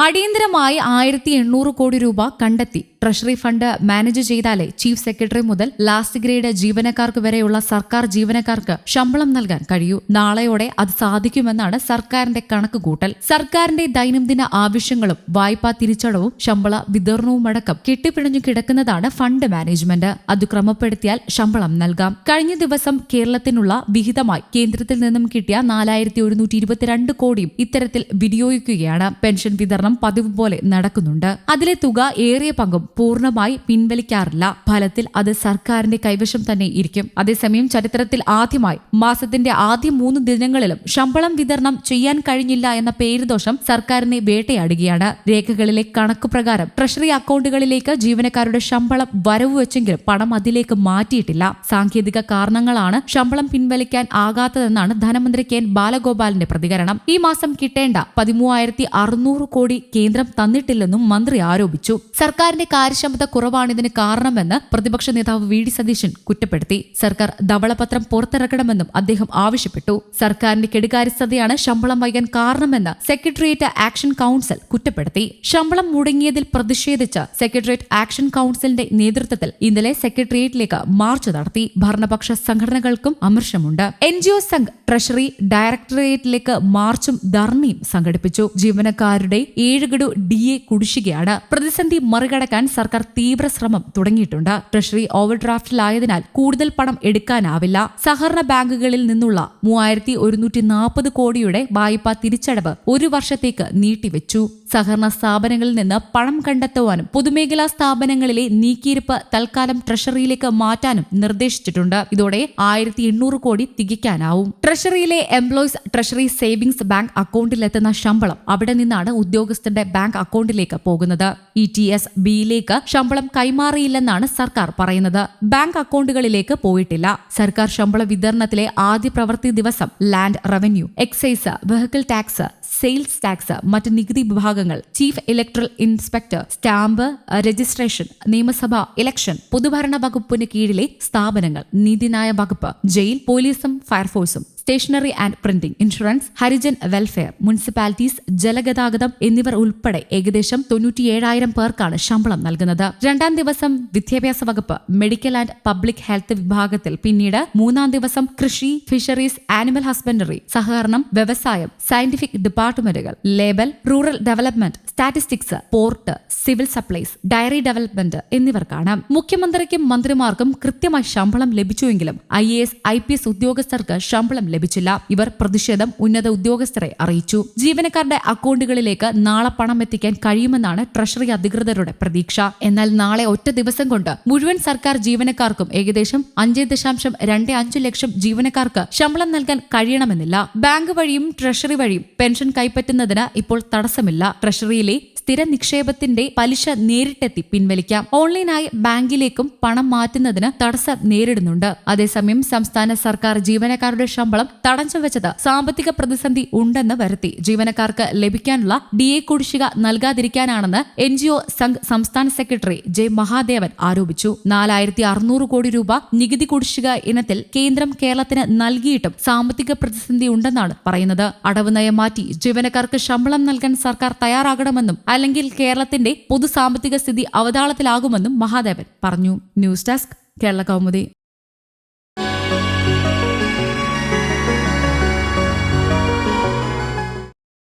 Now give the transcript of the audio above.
അടിയന്തരമായി ആയിരത്തി എണ്ണൂറ് കോടി രൂപ കണ്ടെത്തി. ട്രഷറി ഫണ്ട് മാനേജ് ചെയ്താലേ ചീഫ് സെക്രട്ടറി മുതൽ ലാസ്റ്റ് ഗ്രേഡ് ജീവനക്കാർക്ക് വരെയുള്ള സർക്കാർ ജീവനക്കാർക്ക് ശമ്പളം നൽകാൻ കഴിയൂ. നാളെയോടെ അത് സാധിക്കുമെന്നാണ് സർക്കാരിന്റെ കണക്കുകൂട്ടൽ. സർക്കാരിന്റെ ദൈനംദിന ആവശ്യങ്ങളും വായ്പാ തിരിച്ചടവും ശമ്പള വിതരണവുമടക്കം കെട്ടിപ്പിണഞ്ഞു കിടക്കുന്നതാണ് ഫണ്ട് മാനേജ്മെന്റ്. അത് ക്രമപ്പെടുത്തിയാൽ ശമ്പളം നൽകാം. കഴിഞ്ഞ ദിവസം കേരളത്തിനുള്ള വിഹിതമായി കേന്ദ്രത്തിൽ നിന്നും കിട്ടിയ നാലായിരത്തി ഒരുന്നൂറ്റി ഇരുപത്തിരണ്ട് കോടിയും ഇത്തരത്തിൽ വിനിയോഗിക്കുകയാണ്. പെൻഷൻ വിതരണം പതിവ് പോലെ നടക്കുന്നുണ്ട്. അതിലെ തുക ഏറിയ പങ്കും പൂർണമായി പിൻവലിക്കാറില്ല. ഫലത്തിൽ അത് സർക്കാരിന്റെ കൈവശം തന്നെ ഇരിക്കും. അതേസമയം ചരിത്രത്തിൽ ആദ്യമായി മാസത്തിന്റെ ആദ്യ മൂന്ന് ദിനങ്ങളിലും ശമ്പളം വിതരണം ചെയ്യാൻ കഴിഞ്ഞില്ല എന്ന പേരുദോഷം സർക്കാരിനെ വേട്ടയാടുകയാണ്. രേഖകളിലെ കണക്ക് പ്രകാരം ട്രഷറി അക്കൗണ്ടുകളിലേക്ക് ജീവനക്കാരുടെ ശമ്പളം വരവ് വെച്ചെങ്കിലും പണം അതിലേക്ക് മാറ്റിയിട്ടില്ല. സാങ്കേതിക കാരണങ്ങളാണ് ശമ്പളം പിൻവലിക്കാൻ ആകാത്തതെന്നാണ് ധനമന്ത്രി കെ. എൻ. ബാലഗോപാലിന്റെ പ്രതികരണം. ഈ മാസം കിട്ടേണ്ട പതിമൂവായിരത്തി കോടി കേന്ദ്രം തന്നിട്ടില്ലെന്നും മന്ത്രി ആരോപിച്ചു. സർക്കാരിന്റെ കാര്യക്ഷമത കുറവാണ് ഇതിന് കാരണമെന്ന് പ്രതിപക്ഷ നേതാവ് വി ഡി സതീശൻ കുറ്റപ്പെടുത്തി. സർക്കാർ ധവളപത്രം പുറത്തിറക്കണമെന്നും അദ്ദേഹം ആവശ്യപ്പെട്ടു. സർക്കാരിന്റെ കെടുകാര്യസ്ഥതയാണ് ശമ്പളം വൈകാൻ കാരണമെന്ന് സെക്രട്ടേറിയറ്റ് ആക്ഷൻ കൌൺസിൽ കുറ്റപ്പെടുത്തി. ശമ്പളം മുടങ്ങിയതിൽ പ്രതിഷേധിച്ച് സെക്രട്ടേറിയറ്റ് ആക്ഷൻ കൌൺസിലിന്റെ നേതൃത്വത്തിൽ ഇന്നലെ സെക്രട്ടേറിയറ്റിലേക്ക് മാർച്ച് നടത്തി. ഭരണപക്ഷ സംഘടനകൾക്കും അമർഷമുണ്ട്. N G O Sangh treasury ഡയറക്ടറേറ്റിലേക്ക് മാർച്ചും ധർണയും സംഘടിപ്പിച്ചു. ജീവനക്കാരുടെ ഏഴ് ഡി എ കുടിശ്ശികയാണ്. പ്രതിസന്ധി മറികടക്കാൻ സർക്കാർ തീവ്ര ശ്രമം തുടങ്ങിയിട്ടുണ്ട്. ട്രഷറി ഓവർ ഡ്രാഫ്റ്റിലായതിനാൽ കൂടുതൽ പണം എടുക്കാനാവില്ല. സഹകരണ ബാങ്കുകളിൽ നിന്നുള്ള മൂവായിരത്തി കോടിയുടെ വായ്പ തിരിച്ചടവ് ഒരു വർഷത്തേക്ക് നീട്ടിവെച്ചു. സഹകരണ സ്ഥാപനങ്ങളിൽ നിന്ന് പണം കണ്ടെത്തുവാനും പൊതുമേഖലാ സ്ഥാപനങ്ങളിലെ നീക്കിയിരിപ്പ് തൽക്കാലം ട്രഷറിയിലേക്ക് മാറ്റാനും നിർദ്ദേശിച്ചിട്ടുണ്ട്. ഇതോടെ ആയിരത്തി എണ്ണൂറ് കോടി തികയ്ക്കാനാവും. ട്രഷറിയിലെ എംപ്ലോയീസ് ട്രഷറി സേവിംഗ്സ് ബാങ്ക് അക്കൗണ്ടിലെത്തുന്ന ശമ്പളം അവിടെ നിന്നാണ് ഉദ്യോഗസ്ഥന്റെ ബാങ്ക് അക്കൗണ്ടിലേക്ക് പോകുന്നത്. ഇ ടി എസ് ബിയിലേക്ക് ശമ്പളം കൈമാറിയില്ലെന്നാണ് സർക്കാർ പറയുന്നത്. ബാങ്ക് അക്കൗണ്ടുകളിലേക്ക് പോയിട്ടില്ല. സർക്കാർ ശമ്പള വിതരണത്തിലെ ആദ്യ പ്രവൃത്തി ദിവസം land revenue excise vehicle tax sales tax മറ്റ് നികുതി വിഭാഗങ്ങൾ chief electoral inspector stamp registration നിയമസഭ ഇലക്ഷൻ പൊതുഭരണ വകുപ്പിന് കീഴിലെ സ്ഥാപനങ്ങൾ നീതിന്യായ വകുപ്പ് ജയിൽ പോലീസും ഫയർഫോഴ്സും. Stationery and printing insurance Harijan welfare municipalities ജലഗതാഗതം എന്നിവർ ഉൾപ്പെടെ ഏകദേശം തൊണ്ണൂറ്റിയേഴായിരം പേർക്കാണ് ശമ്പളം നൽകുന്നത്. രണ്ടാം ദിവസം വിദ്യാഭ്യാസ വകുപ്പ് മെഡിക്കൽ ആൻഡ് പബ്ലിക് ഹെൽത്ത് വിഭാഗത്തിൽ പിന്നീട് മൂന്നാം ദിവസം കൃഷി ഫിഷറീസ് ആനിമൽ ഹസ്ബൻഡറി സഹകരണം വ്യവസായം scientific ഡിപ്പാർട്ട്മെന്റുകൾ labour rural development statistics port civil supplies dairy development എന്നിവർക്കാണ്. മുഖ്യമന്ത്രിക്കും മന്ത്രിമാർക്കും കൃത്യമായി ശമ്പളം ലഭിച്ചുവെങ്കിലും I A S I P S ഉദ്യോഗസ്ഥർക്ക് ശമ്പളം ലഭിച്ചില്ല. ഇവർ പ്രതിഷേധം ഉന്നത ഉദ്യോഗസ്ഥരെ അറിയിച്ചു. ജീവനക്കാരുടെ അക്കൗണ്ടുകളിലേക്ക് നാളെ പണം എത്തിക്കാൻ കഴിയുമെന്നാണ് ട്രഷറി അധികൃതരുടെ പ്രതീക്ഷ. എന്നാൽ നാളെ ഒറ്റ ദിവസം കൊണ്ട് മുഴുവൻ സർക്കാർ ജീവനക്കാർക്കും ഏകദേശം അഞ്ച് ദശാംശം രണ്ട് അഞ്ച് ലക്ഷം ജീവനക്കാർക്ക് ശമ്പളം നൽകാൻ കഴിയണമെന്നില്ല. ബാങ്ക് വഴിയും ട്രഷറി വഴിയും പെൻഷൻ കൈപ്പറ്റുന്നതിന് ഇപ്പോൾ തടസ്സമില്ല. ട്രഷറിയിലെ സ്ഥിര നിക്ഷേപത്തിന്റെ പലിശ നേരിട്ടെത്തി പിൻവലിക്കാം. ഓൺലൈനായി ബാങ്കിലേക്കും പണം മാറ്റുന്നതിന് തടസ്സം നേരിടുന്നുണ്ട്. അതേസമയം സംസ്ഥാന സർക്കാർ ജീവനക്കാരുടെ ശമ്പളം തടഞ്ഞു വെച്ചത് സാമ്പത്തിക പ്രതിസന്ധി ഉണ്ടെന്ന് വരുത്തി. ജീവനക്കാർക്ക് ലഭിക്കാനുള്ള ഡി എ കുടിശ്ശിക നൽകാതിരിക്കാനാണെന്ന് എൻ ജി ഒ സംഘ് സംസ്ഥാന സെക്രട്ടറി ജെ മഹാദേവൻ ആരോപിച്ചു. നാലായിരത്തി അറുന്നൂറ് കോടി രൂപ നികുതി കുടിശ്ശിക ഇനത്തിൽ കേന്ദ്രം കേരളത്തിന് നൽകിയിട്ടും സാമ്പത്തിക പ്രതിസന്ധി ഉണ്ടെന്നാണ് പറയുന്നത്. അടവ് നയം മാറ്റി ജീവനക്കാർക്ക് ശമ്പളം നൽകാൻ സർക്കാർ തയ്യാറാകണമെന്നും അല്ലെങ്കിൽ കേരളത്തിന്റെ പൊതു സാമ്പത്തിക സ്ഥിതി അവതാളത്തിലാകുമെന്നും മഹാദേവൻ പറഞ്ഞു. News desk Kerala Kaumudi.